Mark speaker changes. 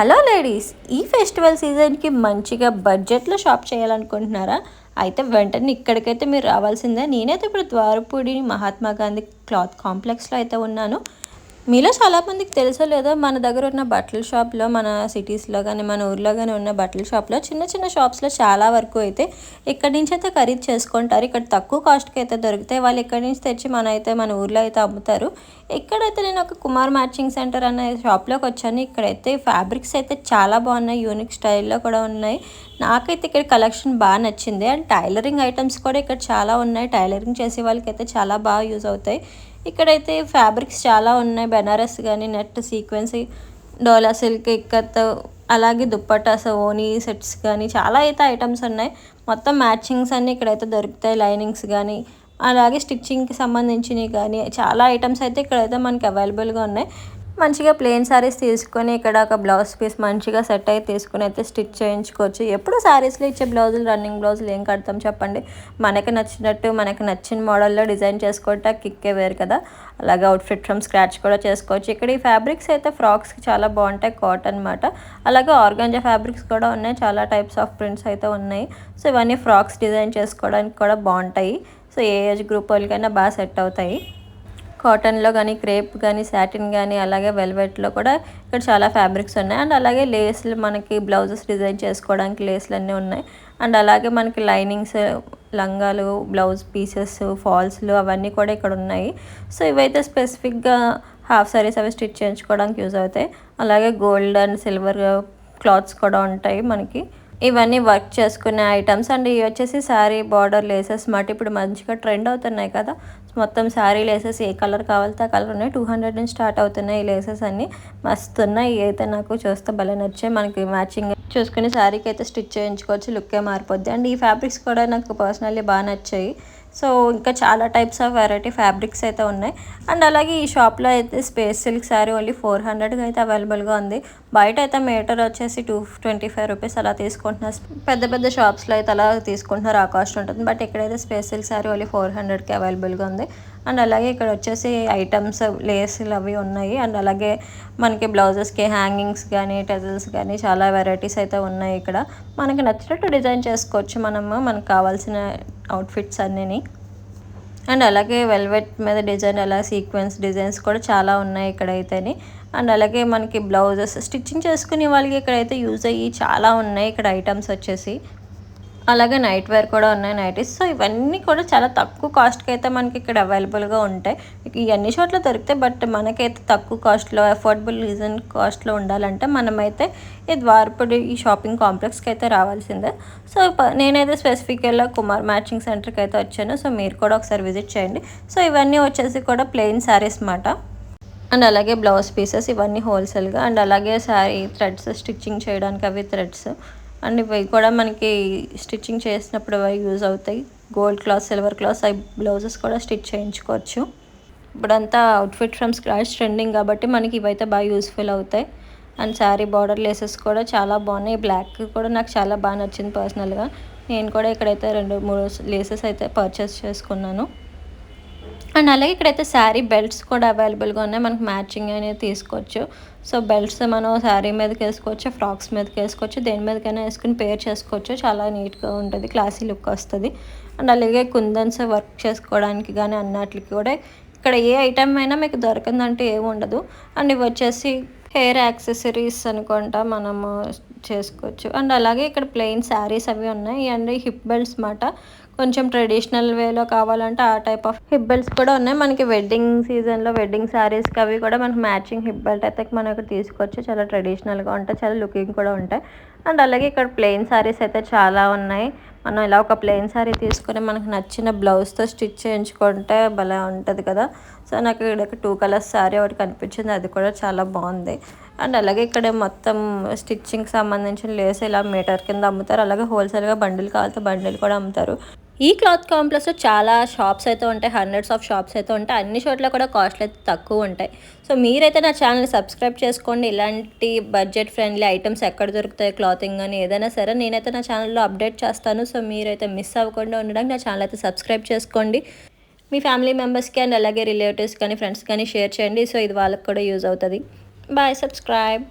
Speaker 1: Hello ladies ఈ festival సీజన్కి మంచిగా బడ్జెట్లో షాప్ చేయాలనుకుంటున్నారా? అయితే వెంటనే ఇక్కడికైతే మీరు రావాల్సిందే. నేనైతే ఇప్పుడు ద్వారపూడి మహాత్మా గాంధీ క్లాత్ కాంప్లెక్స్లో అయితే ఉన్నాను. మీలో చాలామందికి తెలుసో లేదో మన దగ్గర ఉన్న బట్టల షాప్లో మన సిటీస్లో కానీ మన ఊర్లో కానీ ఉన్న బట్టల షాప్లో చిన్న చిన్న షాప్స్లో చాలా వరకు అయితే ఇక్కడి నుంచి అయితే ఖరీదు చేసుకుంటారు. ఇక్కడ తక్కువ కాస్ట్కి అయితే దొరుకుతాయి. వాళ్ళు ఇక్కడి నుంచి తెచ్చి మన అయితే మన ఊర్లో అయితే అమ్ముతారు. ఇక్కడైతే నేను ఒక కుమార్ మ్యాచింగ్ సెంటర్ అనే షాప్లోకి వచ్చాను. ఇక్కడైతే ఫ్యాబ్రిక్స్ అయితే చాలా బాగున్నాయి. యూనిక్ స్టైల్లో కూడా ఉన్నాయి. నాకైతే ఇక్కడ కలెక్షన్ బాగా నచ్చింది. అండ్ టైలరింగ్ ఐటమ్స్ కూడా ఇక్కడ చాలా ఉన్నాయి. టైలరింగ్ చేసే వాళ్ళకైతే చాలా బాగా యూజ్ అవుతాయి. ఇక్కడైతే ఫ్యాబ్రిక్స్ చాలా ఉన్నాయి. బెనారస్ కానీ net sequence dola silk ikat అలాగే దుప్పటాస్ ఓనీ సెట్స్ కానీ చాలా అయితే ఐటమ్స్ ఉన్నాయి. మొత్తం మ్యాచింగ్స్ అన్నీ ఇక్కడైతే దొరుకుతాయి. లైనింగ్స్ కానీ అలాగే స్టిచ్చింగ్కి సంబంధించినవి కానీ చాలా ఐటమ్స్ అయితే ఇక్కడైతే మనకి అవైలబుల్గా ఉన్నాయి. మంచిగా ప్లెయిన్ శారీస్ తీసుకొని ఇక్కడ ఒక బ్లౌజ్ పీస్ మంచిగా సెట్ అయి తీసుకుని అయితే స్టిచ్ చేయించుకోవచ్చు. ఎప్పుడు శారీస్లో ఇచ్చే బ్లౌజులు రన్నింగ్ బ్లౌజులు ఏం కడతాం చెప్పండి? మనకి నచ్చినట్టు మనకి నచ్చిన మోడల్లో డిజైన్ చేసుకోవటం కిక్కే వేరు కదా. అలాగే అవుట్ఫిట్ ఫ్రమ్ స్క్రాచ్ కూడా చేసుకోవచ్చు. ఇక్కడ ఈ ఫ్యాబ్రిక్స్ అయితే ఫ్రాక్స్కి చాలా బాగుంటాయి కాటన్ అనమాట అలాగే ఆర్గాంజా ఫ్యాబ్రిక్స్ కూడా ఉన్నాయి చాలా టైప్స్ ఆఫ్ ప్రింట్స్ అయితే ఉన్నాయి. సో ఇవన్నీ ఫ్రాక్స్ డిజైన్ చేసుకోవడానికి కూడా బాగుంటాయి. సో ఏ ఏజ్ గ్రూప్ వాళ్ళకైనా బాగా సెట్ అవుతాయి. కాటన్లో కానీ క్రేప్ కానీ సాటిన్ కానీ అలాగే వెల్వెట్లో కూడా ఇక్కడ చాలా ఫ్యాబ్రిక్స్ ఉన్నాయి. అండ్ అలాగే లేస్లు మనకి బ్లౌజెస్ డిజైన్ చేసుకోవడానికి లేస్లు అన్నీ ఉన్నాయి. అండ్ అలాగే మనకి లైనింగ్స్ లంగాలు బ్లౌజ్ పీసెస్ ఫాల్స్లు అవన్నీ కూడా ఇక్కడ ఉన్నాయి. సో ఇవైతే స్పెసిఫిక్గా హాఫ్ సారీస్ అవి స్టిచ్ చేయించుకోవడానికి యూజ్ అవుతాయి. అలాగే గోల్డ్ అండ్ సిల్వర్ క్లాత్స్ కూడా ఉంటాయి మనకి. ఇవన్నీ వర్క్ చేసుకునే ఐటమ్స్ అండ్ ఇవి వచ్చేసి శారీ బార్డర్ లేసెస్ మాట ఇప్పుడు మంచిగా ట్రెండ్ అవుతున్నాయి కదా. మొత్తం శారీ లేసెస్ ఏ కలర్ కావాలితే ఆ కలర్ ఉన్నాయి. టూ హండ్రెడ్ నుంచి స్టార్ట్ అవుతున్నాయి ఈ లేసెస్ అన్ని. మస్తు ఉన్నాయి అయితే నాకు చూస్తే భలే నచ్చాయి. మనకి మ్యాచింగ్ చూసుకుని శారీకి అయితే స్టిచ్ చేయించుకోవచ్చు. లుక్కే మారిపోద్ది. అండ్ ఈ ఫ్యాబ్రిక్స్ కూడా నాకు పర్సనల్లీ బాగా నచ్చాయి. సో ఇంకా చాలా టైప్స్ ఆఫ్ వెరైటీ ఫ్యాబ్రిక్స్ అయితే ఉన్నాయి. అండ్ అలాగే ఈ షాప్లో అయితే space silk sari only four హండ్రెడ్కి అయితే అవైలబుల్గా ఉంది. బయట అయితే మీటర్ వచ్చేసి టూ ట్వంటీ ఫైవ్ రూపీస్ అలా తీసుకుంటున్నారు. పెద్ద పెద్ద షాప్స్లో అయితే అలా తీసుకుంటున్నారు. ఆ కాస్ట్ ఉంటుంది. బట్ ఇక్కడైతే space silk sari only four హండ్రెడ్కి అవైలబుల్గా ఉంది. అండ్ అలాగే ఇక్కడ వచ్చేసి ఐటమ్స్ లేస్లు అవి ఉన్నాయి. అండ్ అలాగే మనకి బ్లౌజెస్కి హ్యాంగింగ్స్ కానీ టెజల్స్ కానీ చాలా వెరైటీస్ అయితే ఉన్నాయి ఇక్కడ. మనకి నచ్చినట్టు డిజైన్ చేసుకోవచ్చు మనము. మనకు కావాల్సిన అవుట్ఫిట్స్ అన్నీ అండ్ అలాగే వెల్వెట్ మీద డిజైన్ అలా సీక్వెన్స్ డిజైన్స్ కూడా చాలా ఉన్నాయి ఇక్కడైతేని. అండ్ అలాగే మనకి బ్లౌజెస్ స్టిచ్చింగ్ చేసుకునే వాళ్ళకి ఇక్కడైతే యూజ్ అయ్యి చాలా ఉన్నాయి. ఇక్కడ ఐటమ్స్ వచ్చేసి అలాగే నైట్ వేర్ కూడా ఉన్నాయి నైటీస్ సో ఇవన్నీ కూడా చాలా తక్కువ కాస్ట్కి అయితే మనకి ఇక్కడ అవైలబుల్గా ఉంటాయి. ఇవన్నీ చోట్ల దొరుకుతాయి బట్ మనకైతే తక్కువ కాస్ట్లో అఫోర్డబుల్ రీజన్ కాస్ట్లో ఉండాలంటే మనమైతే ఈ ద్వారపూడి ఈ షాపింగ్ కాంప్లెక్స్కి అయితే రావాల్సిందే. సో నేనైతే స్పెసిఫిక్గా కుమార్ మ్యాచింగ్ సెంటర్కి అయితే వచ్చాను. సో మీరు కూడా ఒకసారి విజిట్ చేయండి. సో ఇవన్నీ వచ్చేసి కూడా ప్లెయిన్ శారీస్ మాట. అండ్ అలాగే బ్లౌజ్ పీసెస్ ఇవన్నీ హోల్సేల్గా అండ్ అలాగే శారీ థ్రెడ్స్ స్టిచ్చింగ్ చేయడానికి అవి థ్రెడ్స్ అండ్ ఇవి కూడా మనకి స్టిచ్చింగ్ చేసినప్పుడు అవి యూజ్ అవుతాయి. గోల్డ్ క్లాత్ సిల్వర్ క్లాత్ అవి బ్లౌజెస్ కూడా స్టిచ్ చేయించుకోవచ్చు. ఇప్పుడంతా అవుట్ఫిట్ ఫ్రమ్ స్క్రాచ్ ట్రెండింగ్ కాబట్టి మనకి ఇవైతే బాగా యూస్ఫుల్ అవుతాయి. అండ్ శారీ బార్డర్ లేసెస్ కూడా చాలా బాగున్నాయి. బ్లాక్ కూడా నాకు చాలా బాగా నచ్చింది పర్సనల్గా. నేను కూడా ఇక్కడైతే రెండు మూడు లేసెస్ అయితే పర్చేస్ చేసుకున్నాను. అండ్ అలాగే ఇక్కడైతే శారీ బెల్ట్స్ కూడా అవైలబుల్గా ఉన్నాయి. మనకు మ్యాచింగ్ అనేది తీసుకోవచ్చు. సో బెల్ట్స్ మనం శారీ మీదకి వేసుకోవచ్చు ఫ్రాక్స్ మీదకి వేసుకోవచ్చు దేని మీదకైనా వేసుకుని పేర్ చేసుకోవచ్చు. చాలా నీట్గా ఉంటుంది. క్లాసీ లుక్ వస్తుంది. అండ్ అలాగే కుందన్స్ వర్క్ చేసుకోవడానికి కానీ అన్నట్లకి కూడా ఇక్కడ ఏ ఐటమ్ అయినా మీకు దొరకందంటే ఏమి ఉండదు. అండ్ ఇవి వచ్చేసి హెయిర్ యాక్సెసరీస్ అనుకుంటా మనము చేసుకోవచ్చు. అండ్ అలాగే ఇక్కడ ప్లెయిన్ శారీస్ అవి ఉన్నాయి. అండ్ హిప్ బెల్ట్స్ మాట. కొంచెం ట్రెడిషనల్ వేలో కావాలంటే ఆ టైప్ ఆఫ్ హిప్ బెల్ట్స్ కూడా ఉన్నాయి. మనకి వెడ్డింగ్ సీజన్లో వెడ్డింగ్ శారీస్కి అవి కూడా మనకి మ్యాచింగ్ హిప్ బెల్ట్ అయితే మనం ఇక్కడ తీసుకోవచ్చు చాలా ట్రెడిషనల్గా ఉంటాయి. చాలా లుకింగ్ కూడా ఉంటాయి. అండ్ అలాగే ఇక్కడ ప్లెయిన్ శారీస్ అయితే చాలా ఉన్నాయి. మనం ఇలా ఒక ప్లెయిన్ శారీ తీసుకొని మనకు నచ్చిన బ్లౌజ్తో స్టిచ్ చేయించుకుంటే భలే ఉంటుంది కదా. సో నాకు ఇక్కడ టూ కలర్స్ శారీ ఒకటి కనిపించింది. అది కూడా చాలా బాగుంది. అండ్ అలాగే ఇక్కడ మొత్తం స్టిచ్చింగ్కి సంబంధించిన లేస్ ఇలా మీటర్ కింద అమ్ముతారు. అలాగే హోల్సేల్గా బండిల్ కావాలితే బండిల్ కూడా అమ్ముతారు. ఈ క్లాత్ కాంప్లెక్స్లో చాలా షాప్స్ అయితే ఉంటాయి. హండ్రెడ్స్ ఆఫ్ షాప్స్ అయితే ఉంటాయి. అన్ని చోట్ల కూడా కాస్ట్లు అయితే తక్కువ ఉంటాయి. సో మీరైతే నా ఛానల్ సబ్స్క్రైబ్ చేసుకోండి. ఇలాంటి బడ్జెట్ ఫ్రెండ్లీ ఐటమ్స్ ఎక్కడ దొరుకుతాయి? క్లాతింగ్ అని ఏదైనా సరే నేనైతే నా ఛానల్లో అప్డేట్ చేస్తాను. సో మీరైతే మిస్ అవ్వకుండా ఉండడానికి నా ఛానల్ అయితే సబ్స్క్రైబ్ చేసుకోండి. మీ ఫ్యామిలీ మెంబర్స్కి అండ్ అలాగే రిలేటివ్స్ కానీ ఫ్రెండ్స్ కానీ షేర్ చేయండి. సో ఇది వాళ్ళకి కూడా యూజ్ అవుతుంది. Bye subscribe.